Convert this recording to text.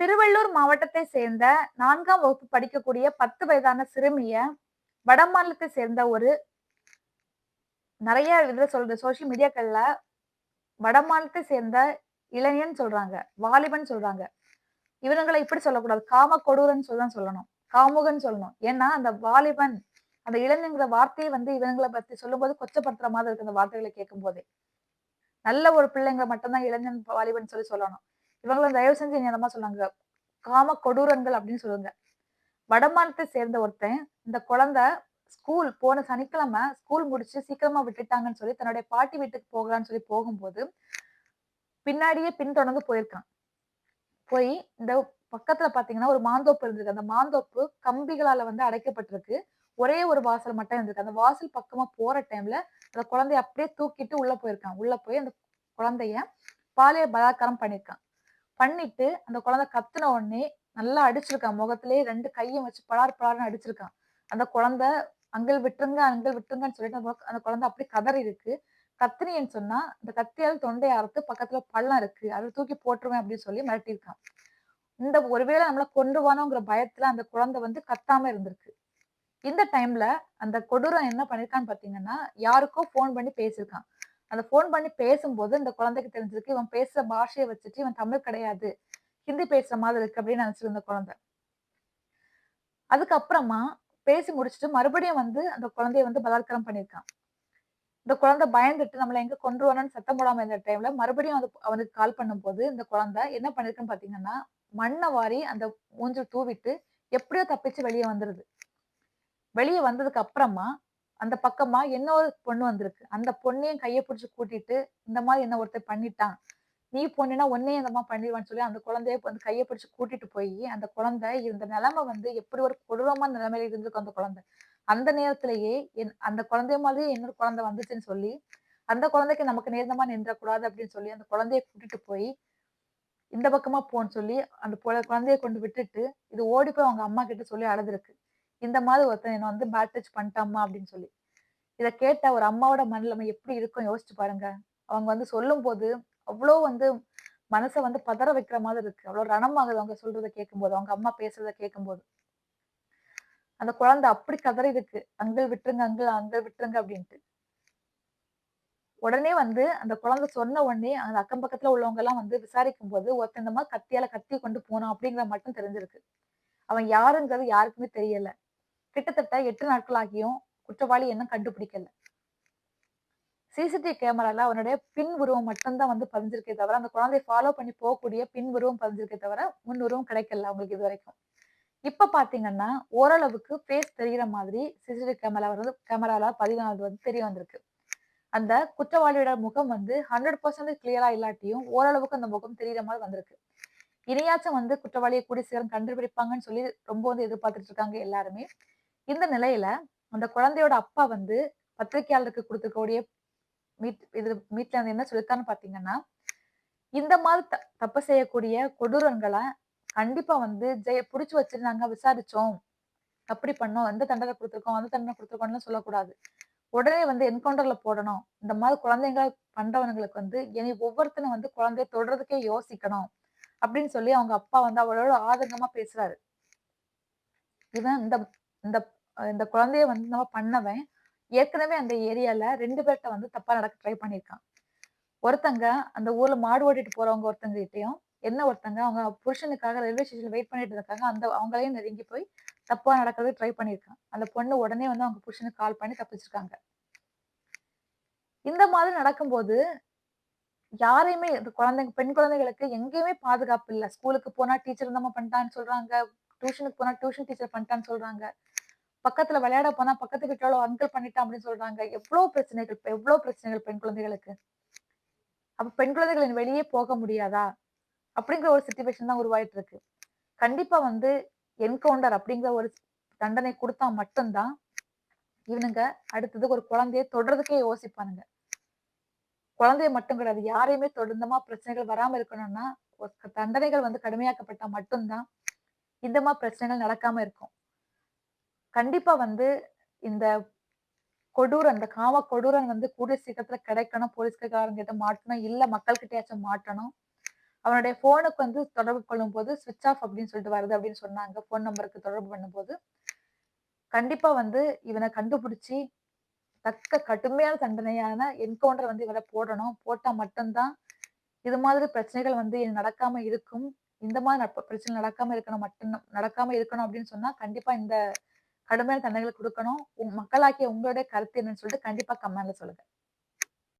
திருவள்ளூர் மாவட்டத்தை சேர்ந்த நான்காம் வகுப்பு படிக்கக்கூடிய பத்து வயதான சிறுமிய வட மாநிலத்தை சேர்ந்த ஒரு நிறைய இதுல சொல்றது சோசியல் மீடியாக்கள்ல வட மாநிலத்தை சேர்ந்த இளைஞன் சொல்றாங்க வாலிபன் சொல்றாங்க. இவனுங்களை இப்படி சொல்லக்கூடாது. காம கொடூரன் சொல்லதான் சொல்லணும். காமுகன் சொல்லணும். ஏன்னா அந்த வாலிபன் அந்த இளைஞங்கிற வார்த்தையை வந்து இவங்களை பத்தி சொல்லும்போது கொச்சப்படுத்துற மாதிரி இருக்கு அந்த வார்த்தைகளை கேட்கும் போதே நல்ல ஒரு பிள்ளைங்க மட்டும்தான் இளைஞன் வாலிபன் சொல்லி சொல்லணும். இவங்களை தயவு செஞ்சு என்னமா சொன்னாங்க காம கொடூரங்கள் அப்படின்னு சொல்லுங்க வடமாநிலத்தை சேர்ந்த ஒருத்தன் இந்த குழந்தை ஸ்கூல் போன சனிக்கிழமை ஸ்கூல் முடிச்சு சீக்கிரமா விட்டுட்டாங்கன்னு சொல்லி தன்னுடைய பாட்டி வீட்டுக்கு போகலான்னு சொல்லி போகும்போது பின்னாடியே பின்தொடர்ந்து போயிருக்கான். போய் இந்த பக்கத்துல பாத்தீங்கன்னா ஒரு மாந்தோப்பு இருந்திருக்கு. அந்த மாந்தோப்பு கம்பிகளால வந்து அடைக்கப்பட்டிருக்கு. ஒரே ஒரு வாசல் மட்டும் இருந்திருக்கு. அந்த வாசல் பக்கமா போற டைம்ல அந்த குழந்தைய அப்படியே தூக்கிட்டு உள்ள போயிருக்கான். உள்ள போய் அந்த குழந்தைய பாலியல் பலாத்காரம் பண்ணியிருக்கான். பண்ணிட்டு அந்த குழந்தை கத்துன உடனே நல்லா அடிச்சிருக்கான். முகத்திலேயே ரெண்டு கையும் வச்சு பலார் பலார்னு அடிச்சிருக்கான். அந்த குழந்தை அங்கல் விட்டுருங்க அங்கல் விட்டுருங்கன்னு சொல்லிட்டு அந்த குழந்தை அப்படி கதறி இருக்கு. கத்தினின்னு சொன்னா அந்த கத்தியால் தொண்டை அறுத்து பக்கத்துல பள்ளம் இருக்கு. அதை தூக்கி போட்டுருவேன் அப்படின்னு சொல்லி மிரட்டியிருக்கான். இந்த ஒருவேளை நம்மள கொண்டுவானோங்கிற பயத்துல அந்த குழந்தை வந்து கத்தாம இருந்திருக்கு. இந்த டைம்ல அந்த கொடூரம் என்ன பண்ணிருக்கான்னு பாத்தீங்கன்னா யாருக்கோ ஃபோன் பண்ணி பேசியிருக்கான். அந்த ஃபோன் பண்ணி பேசும்போது இந்த குழந்தைக்கு தெரிஞ்சிருக்கு இவன் பேசுற பாஷையை வச்சுட்டு இவன் தமிழ் கிடையாது ஹிந்தி பேசுற மாதிரி இருக்கு அப்படின்னு நினைச்சிருந்த குழந்தை. அதுக்கப்புறமா பேசி முடிச்சுட்டு மறுபடியும் வந்து அந்த குழந்தைய வந்து பலாத்காரம் பண்ணியிருக்கான். இந்த குழந்தை பயந்துட்டு நம்மளை எங்க வரணும்னு சத்தம் போடாம இருந்த டைம்ல மறுபடியும் அது அவனுக்கு கால் பண்ணும்போது இந்த குழந்தை என்ன பண்ணிருக்குன்னு பாத்தீங்கன்னா மண்ணை வாரி அந்த மூஞ்சில் தூவிட்டு எப்படியோ தப்பிச்சு வெளியே வந்துருது. வெளியே வந்ததுக்கு அப்புறமா அந்த பக்கமா ஒரு பொண்ணு வந்திருக்கு. அந்த பொண்ணையும் கையை பிடிச்சி கூட்டிட்டு இந்த மாதிரி என்ன ஒருத்தர் பண்ணிட்டான். நீ பொண்ணுனா உன்னையும் இந்த மாதிரி பண்ணிடுவான்னு சொல்லி அந்த குழந்தைய வந்து கையை பிடிச்சி கூட்டிட்டு போய் அந்த குழந்தை இந்த நிலைமை வந்து எப்படி ஒரு கொடூரமான நிலைமையில இருந்திருக்கும் அந்த குழந்தை. அந்த நேரத்திலேயே என் அந்த குழந்தைய மாதிரி இன்னொரு குழந்தை வந்துச்சுன்னு சொல்லி அந்த குழந்தைக்கு நமக்கு நேர்ந்தமா நின்றக்கூடாது அப்படின்னு சொல்லி அந்த குழந்தைய கூட்டிட்டு போய் இந்த பக்கமா போன்னு சொல்லி அந்த பொ- குழந்தைய கொண்டு விட்டுட்டு இது ஓடி போய் அவங்க அம்மா கிட்ட சொல்லி அழுதுருக்கு. இந்த மாதிரி ஒருத்தன் என்ன வந்து பேட் டச் பண்ணிட்டாமா அப்படின்னு சொல்லி. இதை கேட்ட ஒரு அம்மாவோட மனநிலைமை எப்படி இருக்கும் யோசிச்சு பாருங்க. அவங்க வந்து சொல்லும் போது அவ்வளோ வந்து மனசை வந்து பதற வைக்கிற மாதிரி இருக்கு. அவ்வளோ ரணமாகுது அவங்க சொல்றதை கேட்கும்போது அவங்க அம்மா பேசுறதை கேட்கும்போது அந்த குழந்தை அப்படி கதறி இருக்கு அங்கிள் விட்டுருங்க அங்கிள் அங்கிள் விட்டுருங்க அப்படின்ட்டு. உடனே வந்து அந்த குழந்தை சொன்ன உடனே அந்த அக்கம் பக்கத்துல உள்ளவங்க எல்லாம் வந்து விசாரிக்கும் போது ஒருத்தன் இந்த மாதிரி கத்தியால கத்தி கொண்டு போனான் அப்படிங்கிற மட்டும் தெரிஞ்சிருக்கு. அவன் யாருங்கிறது யாருக்குமே தெரியல. கிட்டத்தட்ட எட்டு நாட்கள் ஆகியும் குற்றவாளி என்ன கண்டுபிடிக்கல? சிசிடிவி கேமரால அவனுடைய பின் உருவம் மட்டும்தான் வந்து பதிஞ்சிருக்கே தவிர அந்த குழந்தைய ஃபாலோ பண்ணி போகக்கூடிய பின் உருவம் பதிஞ்சிருக்கே தவிர முன் உருவம் கிடைக்கல அவங்களுக்கு இது வரைக்கும். இப்ப பாத்தீங்கன்னா ஓரளவுக்கு ஃபேஸ் தெரிகிற மாதிரி சிசிடிவி கேமரா வந்து கேமரால பதிவானது வந்து தெரிய வந்திருக்கு. அந்த குற்றவாளியோட முகம் வந்து ஹண்ட்ரட் பர்சன்டேஜ் கிளியரா இல்லாட்டியும் ஓரளவுக்கு அந்த முகம் தெரியுற மாதிரி வந்திருக்கு. இனியாச்சும் வந்து குற்றவாளியை கூடி சீக்கிரம் கண்டுபிடிப்பாங்கன்னு சொல்லி ரொம்ப வந்து எதிர்பார்த்துட்டு இருக்காங்க எல்லாருமே. இந்த நிலையில அந்த குழந்தையோட அப்பா வந்து பத்திரிகையாளருக்கு கொடுத்துக்கூடிய மீட் இது மீட்ல வந்து என்ன சொல்லியிருக்கான்னு பாத்தீங்கன்னா இந்த மாதிரி த- தப்பு செய்யக்கூடிய கொடூரங்களை கண்டிப்பா வந்து ஜெய புடிச்சு வச்சிருந்தாங்க விசாரிச்சோம். அப்படி பண்ணோம் எந்த தண்டனை கொடுத்துருக்கோம் அந்த தண்டனை கொடுத்துருக்கோம்னு சொல்லக்கூடாது. உடனே வந்து என்கவுண்டர்ல போடணும். இந்த மாதிரி குழந்தைங்க பண்றவங்களுக்கு வந்து இனி ஒவ்வொருத்தனும் வந்து குழந்தைய தொடுறதுக்கே யோசிக்கணும் அப்படின்னு சொல்லி அவங்க அப்பா வந்து அவளோட ஆதங்கமா பேசுறாரு. இவன் இந்த இந்த இந்த குழந்தைய வந்து நம்ம பண்ணவன் ஏற்கனவே அந்த ஏரியால ரெண்டு பேர்கிட்ட வந்து தப்பா நடக்க ட்ரை பண்ணியிருக்கான். ஒருத்தங்க அந்த ஊர்ல மாடு ஓட்டிட்டு போறவங்க ஒருத்தங்க கிட்டையும் என்ன ஒருத்தங்க அவங்க புருஷனுக்காக ரயில்வே ஸ்டேஷன்ல வெயிட் பண்ணிட்டு இருக்காங்க அந்த அவங்களையும் நெருங்கி போய் தப்பா நடக்கிறது ட்ரை பண்ணியிருக்கான். அந்த பொண்ணு உடனே வந்து அவங்க புருஷனுக்கு கால் பண்ணி தப்பிச்சிருக்காங்க. இந்த மாதிரி நடக்கும்போது யாரையுமே இந்த குழந்தைங்க பெண் குழந்தைகளுக்கு எங்கேயுமே பாதுகாப்பு இல்லை. ஸ்கூலுக்கு போனா டீச்சர் நம்ம பண்ணிட்டான்னு சொல்றாங்க டியூஷனுக்கு போனா டியூஷன் டீச்சர் பண்ணிட்டான்னு சொல்றாங்க. பக்கத்துல விளையாட போனா பக்கத்து வீட்டுல அங்கிள் பண்ணிட்டான் அப்படின்னு சொல்றாங்க. எவ்வளவு பிரச்சனைகள் இப்ப எவ்வளவு பிரச்சனைகள் பெண் குழந்தைகளுக்கு? அப்ப பெண் குழந்தைகள் வெளியே போக முடியாதா? அப்படிங்கிற ஒரு சுச்சுவேஷன் தான் உருவாயிட்டு இருக்கு. கண்டிப்பா வந்து என்கவுண்டர் அப்படிங்கிற ஒரு தண்டனை கொடுத்தா மட்டும்தான் இவனுங்க அடுத்தது ஒரு குழந்தைய தொடர்றதுக்கே யோசிப்பானுங்க. குழந்தைய மட்டும் கிடையாது யாரையுமே தொடர்ந்தமா பிரச்சனைகள் வராம இருக்கணும்னா ஒரு தண்டனைகள் வந்து கடுமையாக்கப்பட்டா மட்டும்தான் இந்த மாதிரி பிரச்சனைகள் நடக்காம இருக்கும். கண்டிப்பா வந்து இந்த கொடூரன் இந்த காம கொடூரன் வந்து கூடிய சீக்கிரத்துல கிடைக்கணும். போலீஸ்காரங்க கிட்ட மாட்டணும். இல்ல மக்கள் கிட்டயாச்சும் மாட்டணும். அவனுடைய ஃபோனுக்கு வந்து தொடர்பு கொள்ளும்போது ஸ்விட்ச் ஆஃப் அப்படின்னு சொல்லிட்டு வருது அப்படின்னு சொன்னாங்க. ஃபோன் நம்பருக்கு தொடர்பு பண்ணும்போது. கண்டிப்பா வந்து இவனை கண்டுபிடிச்சி தக்க கடுமையான தண்டனையான என்கவுண்டர் வந்து இவரை போடணும். போட்டா மட்டும்தான் இது மாதிரி பிரச்சனைகள் வந்து நடக்காம இருக்கும். இந்த மாதிரி நட்பு பிரச்சனை நடக்காம இருக்கணும். மட்டும் நடக்காம இருக்கணும் அப்படின்னு சொன்னா கண்டிப்பா இந்த கடுமையான தண்டனைகளை கொடுக்கணும். மக்களாக்கிய உங்களுடைய கருத்து என்னன்னு சொல்லிட்டு கண்டிப்பா கமெண்ட்ல சொல்லுங்க.